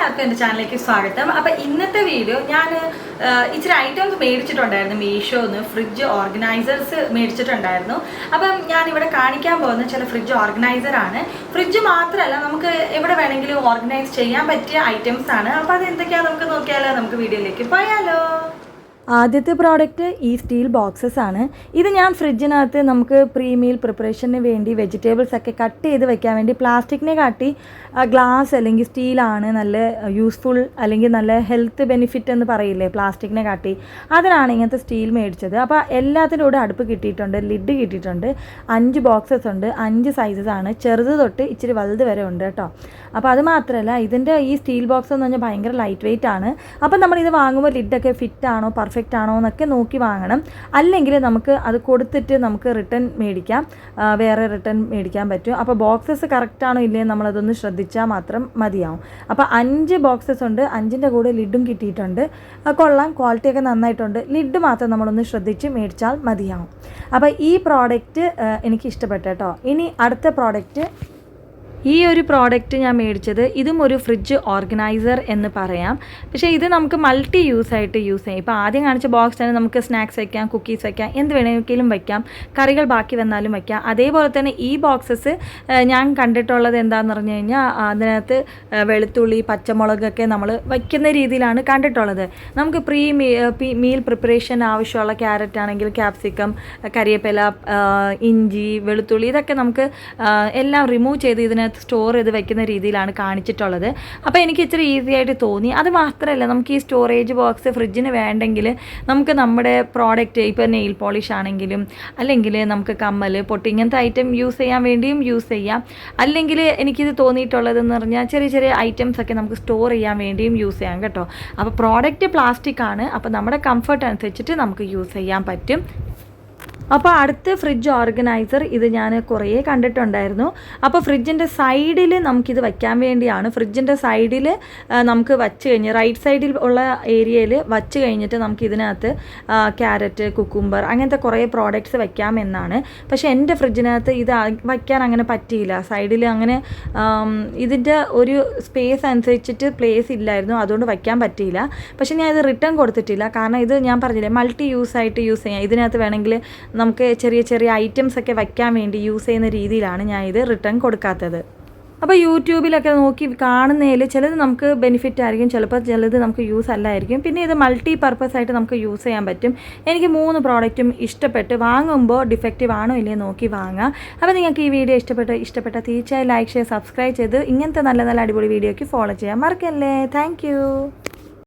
എല്ലാവർക്കും എന്റെ ചാനലിലേക്ക് സ്വാഗതം. അപ്പം ഇന്നത്തെ വീഡിയോ ഞാൻ ഇച്ചിരി ഐറ്റംസ് മേടിച്ചിട്ടുണ്ടായിരുന്നു. മീഷോന്ന് ഫ്രിഡ്ജ് ഓർഗനൈസേഴ്സ് മേടിച്ചിട്ടുണ്ടായിരുന്നു. അപ്പം ഞാൻ ഇവിടെ കാണിക്കാൻ പോകുന്ന ചില ഫ്രിഡ്ജ് ഓർഗനൈസർ ആണ്. ഫ്രിഡ്ജ് മാത്രമല്ല നമുക്ക് എവിടെ വേണമെങ്കിലും ഓർഗനൈസ് ചെയ്യാൻ പറ്റിയ ഐറ്റംസ് ആണ്. അപ്പം അത് എന്തൊക്കെയാണെന്ന് നമുക്ക് നോക്കിയാലോ നമുക്ക് വീഡിയോയിലേക്ക് പോയാലോ. ആദ്യത്തെ പ്രോഡക്റ്റ് ഈ സ്റ്റീൽ ബോക്സസ് ആണ്. ഇത് ഞാൻ ഫ്രിഡ്ജിനകത്ത് നമുക്ക് പ്രീ മീൽ പ്രിപ്പറേഷന് വേണ്ടി വെജിറ്റബിൾസ് ഒക്കെ കട്ട് ചെയ്ത് വെക്കാൻ വേണ്ടി പ്ലാസ്റ്റിക്കിനെ കാട്ടി ഗ്ലാസ് അല്ലെങ്കിൽ സ്റ്റീലാണ് നല്ല യൂസ്ഫുൾ അല്ലെങ്കിൽ നല്ല ഹെൽത്ത് ബെനിഫിറ്റ് എന്ന് പറയില്ലേ പ്ലാസ്റ്റിക്കിനെ കാട്ടി. അതിനാണ് ഇങ്ങനത്തെ സ്റ്റീൽ മേടിച്ചത്. അപ്പോൾ എല്ലാത്തിന്റെ കൂടെ അടുപ്പ് കിട്ടിയിട്ടുണ്ട് ലിഡ് കിട്ടിയിട്ടുണ്ട് അഞ്ച് ബോക്സസ് ഉണ്ട് അഞ്ച് സൈസസ് ആണ്. ചെറുത് തൊട്ട് ഇച്ചിരി വലുത് വരെ ഉണ്ട് കേട്ടോ. അപ്പോൾ അത് മാത്രമല്ല ഇതിന്റെ ഈ സ്റ്റീൽ ബോക്സ് എന്ന് പറഞ്ഞാൽ ഭയങ്കര ലൈറ്റ് വെയിറ്റ് ആണ് അപ്പോൾ നമ്മളിത് വാങ്ങുമ്പോൾ ലിഡൊക്കെ ഫിറ്റ് ആണോ പെർഫെക്റ്റ് ആണോ എന്നൊക്കെ നോക്കി വാങ്ങണം. അല്ലെങ്കിൽ നമുക്ക് അത് കൊടുത്തിട്ട് നമുക്ക് റിട്ടേൺ മേടിക്കാം. വേറെ റിട്ടേൺ മേടിക്കാൻ പറ്റും. അപ്പോൾ ബോക്സസ് കറക്റ്റ് ആണോ ഇല്ലേ നമ്മളതൊന്ന് ശ്രദ്ധിച്ചാൽ മാത്രം മതിയാവും. അപ്പോൾ അഞ്ച് ബോക്സസ് ഉണ്ട്. അഞ്ചിന്റെ കൂടെ ലിഡും കിട്ടിയിട്ടുണ്ട്. കൊള്ളാം. ക്വാളിറ്റിയൊക്കെ നന്നായിട്ടുണ്ട്. ലിഡ് മാത്രം നമ്മളൊന്ന് ശ്രദ്ധിച്ച് മേടിച്ചാൽ മതിയാവും. അപ്പോൾ ഈ പ്രോഡക്റ്റ് എനിക്ക് ഇഷ്ടപ്പെട്ടു ഇനി അടുത്ത പ്രോഡക്റ്റ് ഈ ഒരു പ്രോഡക്റ്റ് ഞാൻ മേടിച്ചത് ഇതും ഒരു ഫ്രിഡ്ജ് ഓർഗനൈസർ എന്ന് പറയാം. പക്ഷേ ഇത് നമുക്ക് മൾട്ടി യൂസ് ആയിട്ട് യൂസ് ചെയ്യാം. ഇപ്പോൾ ആദ്യം കാണിച്ച ബോക്സ് തന്നെ നമുക്ക് സ്നാക്സ് വയ്ക്കാം കുക്കീസ് വയ്ക്കാം എന്ത് വേണമെങ്കിലും വയ്ക്കാം കറികൾ ബാക്കി വന്നാലും വയ്ക്കാം അതേപോലെ തന്നെ ഈ ബോക്സസ് ഞാൻ കണ്ടിട്ടുള്ളത് എന്താണെന്ന് പറഞ്ഞു കഴിഞ്ഞാൽ അതിനകത്ത് വെളുത്തുള്ളി പച്ചമുളകൊക്കെ നമ്മൾ വയ്ക്കുന്ന രീതിയിലാണ് കണ്ടിട്ടുള്ളത്. നമുക്ക് പ്രീ മീൽ പ്രിപ്പറേഷൻ ആവശ്യമുള്ള ക്യാരറ്റ് ആണെങ്കിൽ ക്യാപ്സിക്കം കരിയേപ്പില ഇഞ്ചി വെളുത്തുള്ളി ഇതൊക്കെ നമുക്ക് എല്ലാം റിമൂവ് ചെയ്ത് ഇതിനകത്ത് സ്റ്റോർ ചെയ്ത് വെക്കുന്ന രീതിയിലാണ് കാണിച്ചിട്ടുള്ളത്. അപ്പോൾ എനിക്ക് ഇച്ചിരി ഈസി ആയിട്ട് തോന്നി. അത് മാത്രമല്ല നമുക്ക് ഈ സ്റ്റോറേജ് ബോക്സ് ഫ്രിഡ്ജിന് വേണ്ടെങ്കിൽ നമുക്ക് നമ്മുടെ പ്രോഡക്റ്റ് ഇപ്പോൾ നെയിൽ പോളിഷ് ആണെങ്കിലും അല്ലെങ്കിൽ നമുക്ക് കമ്മൽ പൊട്ടി ഇങ്ങനത്തെ ഐറ്റം യൂസ് ചെയ്യാൻ വേണ്ടിയും യൂസ് ചെയ്യാം. അല്ലെങ്കിൽ എനിക്കിത് തോന്നിയിട്ടുള്ളതെന്ന് പറഞ്ഞാൽ ചെറിയ ചെറിയ ഐറ്റംസ് ഒക്കെ നമുക്ക് സ്റ്റോർ ചെയ്യാൻ വേണ്ടിയും യൂസ് ചെയ്യാം കേട്ടോ. അപ്പോൾ പ്രോഡക്റ്റ് പ്ലാസ്റ്റിക് ആണ്. അപ്പോൾ നമ്മുടെ കംഫർട്ട് അനുസരിച്ചിട്ട് നമുക്ക് യൂസ് ചെയ്യാൻ പറ്റും. അപ്പോൾ അടുത്ത ഫ്രിഡ്ജ് ഓർഗനൈസർ ഇത് ഞാൻ കുറേ കണ്ടിട്ടുണ്ടായിരുന്നു. അപ്പോൾ ഫ്രിഡ്ജിന്റെ സൈഡിൽ നമുക്കിത് വയ്ക്കാൻ വേണ്ടിയാണ്. ഫ്രിഡ്ജിന്റെ സൈഡിൽ നമുക്ക് വച്ച് കഴിഞ്ഞ് റൈറ്റ് സൈഡിൽ ഉള്ള ഏരിയയിൽ വച്ച് കഴിഞ്ഞിട്ട് നമുക്ക് ഇതിനകത്ത് ക്യാരറ്റ് കുക്കുംബർ അങ്ങനത്തെ കുറേ പ്രോഡക്റ്റ്സ് വയ്ക്കാമെന്നാണ് പക്ഷേ എന്റെ ഫ്രിഡ്ജിനകത്ത് ഇത് വയ്ക്കാൻ അങ്ങനെ പറ്റിയില്ല. സൈഡിൽ അങ്ങനെ ഇതിന്റെ ഒരു സ്പേസ് അനുസരിച്ചിട്ട് പ്ലേസ് ഇല്ലായിരുന്നു. അതുകൊണ്ട് വയ്ക്കാൻ പറ്റിയില്ല. പക്ഷേ ഞാൻ ഇത് റിട്ടേൺ കൊടുത്തിട്ടില്ല. കാരണം ഇത് ഞാൻ പറഞ്ഞില്ലേ മൾട്ടി യൂസ് ആയിട്ട് യൂസ് ചെയ്യാം. ഇതിനകത്ത് വേണമെങ്കിൽ നമുക്ക് ചെറിയ ചെറിയ ഐറ്റംസ് ഒക്കെ വയ്ക്കാൻ വേണ്ടി യൂസ് ചെയ്യുന്ന രീതിയിലാണ് ഞാൻ ഇത് റിട്ടേൺ കൊടുക്കാത്തത്. അപ്പോൾ യൂട്യൂബിലൊക്കെ നോക്കി കാണുന്നതിൽ ചിലത് നമുക്ക് ബെനിഫിറ്റ് ആയിരിക്കും ചിലപ്പോൾ ചിലത് നമുക്ക് യൂസ് അല്ലായിരിക്കും. പിന്നെ ഇത് മൾട്ടി പർപ്പസ് ആയിട്ട് നമുക്ക് യൂസ് ചെയ്യാൻ പറ്റും. എനിക്ക് മൂന്ന് പ്രോഡക്റ്റും ഇഷ്ടപ്പെട്ട് വാങ്ങുമ്പോൾ ഡിഫക്റ്റീവ് ആണോ ഇല്ലയോ നോക്കി വാങ്ങാം. അപ്പോൾ നിങ്ങൾക്ക് ഈ വീഡിയോ ഇഷ്ടപ്പെട്ട് ഇഷ്ടപ്പെട്ട തീർച്ചയായും ലൈക്ക് ഷെയർ സബ്സ്ക്രൈബ് ചെയ്ത് ഇങ്ങനത്തെ നല്ല നല്ല അടിപൊളി വീഡിയോയ്ക്ക് ഫോളോ ചെയ്യാം മറക്കല്ലേ. താങ്ക്